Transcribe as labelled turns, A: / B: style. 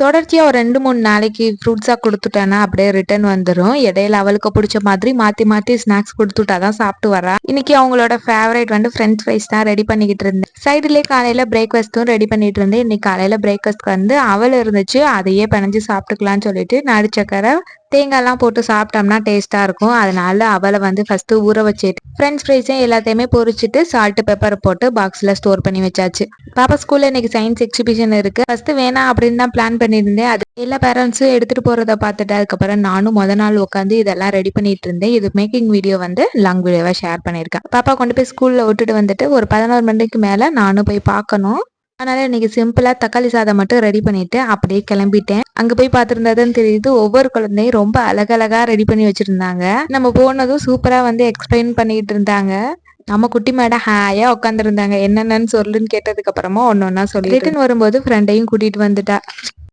A: தொடர்ச்சியாக ஒரு ரெண்டு மூணு நாளைக்கு ஃப்ரூட்ஸாக கொடுத்துட்டேன்னா அப்படியே ரிட்டர்ன் வந்துடும் இடையில அவளுக்கு பிடிச்ச மாதிரி மாற்றி மாற்றி ஸ்நாக்ஸ் கொடுத்துட்டா தான் சாப்பிட்டு வரா. இன்னைக்கு அவங்களோட ஃபேவரேட் வந்து ஃப்ரெஞ்ச் ஃப்ரைஸ் தான் ரெடி பண்ணிக்கிட்டு இருந்தேன். சைடுலேயே காலையில் பிரேக்ஃபாஸ்ட்டும் ரெடி பண்ணிட்டு இருந்தேன். இன்னைக்கு காலையில் பிரேக்ஃபாஸ்ட்க்கு வந்து அவள் இருந்துச்சு. அதையே பிணைஞ்சு சாப்பிட்டுக்கலாம்னு சொல்லிட்டு நாடு சக்கரை தேங்காய்லாம் போட்டு சாப்பிட்டோம்னா டேஸ்ட்டாக இருக்கும். அதனால அவளை வந்து ஃபஸ்ட்டு ஊற வச்சுட்டு ஃப்ரெண்ட்ஸ் ஃப்ரைஸையும் எல்லாத்தையுமே பொறிச்சிட்டு சால்ட்டு பெப்பர் போட்டு பாக்ஸில் ஸ்டோர் பண்ணி வச்சாச்சு. பாப்பா ஸ்கூலில் இன்னைக்கு சயின்ஸ் எக்ஸிபிஷன் இருக்குது ஃபஸ்ட்டு வேணாம் அப்படின்னு தான் பிளான் பண்ணியிருந்தேன். அது எல்லா பேரண்ட்ஸும் எடுத்துகிட்டு போகிறத பார்த்துட்டு அதுக்கப்புறம் நானும் முத நாள் உட்காந்து இதெல்லாம் ரெடி பண்ணிட்டு இருந்தேன். இது மேக்கிங் வீடியோ வந்து லாங் வீடியோவாக ஷேர் பண்ணியிருக்கேன். பாப்பா கொண்டு போய் ஸ்கூலில் விட்டுட்டு வந்துட்டு ஒரு பதினோரு மணிக்கு மேலே நானும் போய் பார்க்கணும். அதனால இன்னைக்கு சிம்பிளா தக்காளி சாதம் மட்டும் ரெடி பண்ணிட்டு அப்படியே கிளம்பிட்டேன். அங்க போய் பார்த்துருந்ததுன்னு தெரியுது ஒவ்வொரு குழந்தையும் ரொம்ப அழகழகா ரெடி பண்ணி வச்சிருந்தாங்க. நம்ம போனதும் சூப்பரா வந்து எக்ஸ்பிளைன் பண்ணிட்டு இருந்தாங்க. நம்ம குட்டி மேடம் ஹாயா உட்காந்துருந்தாங்க என்னென்னு சொல்லுன்னு கேட்டதுக்கு அப்புறமா ஒன்னு ஒன்னா சொல்லி ரிட்டன் வரும்போது ஃப்ரெண்டையும் கூட்டிட்டு வந்துட்டா.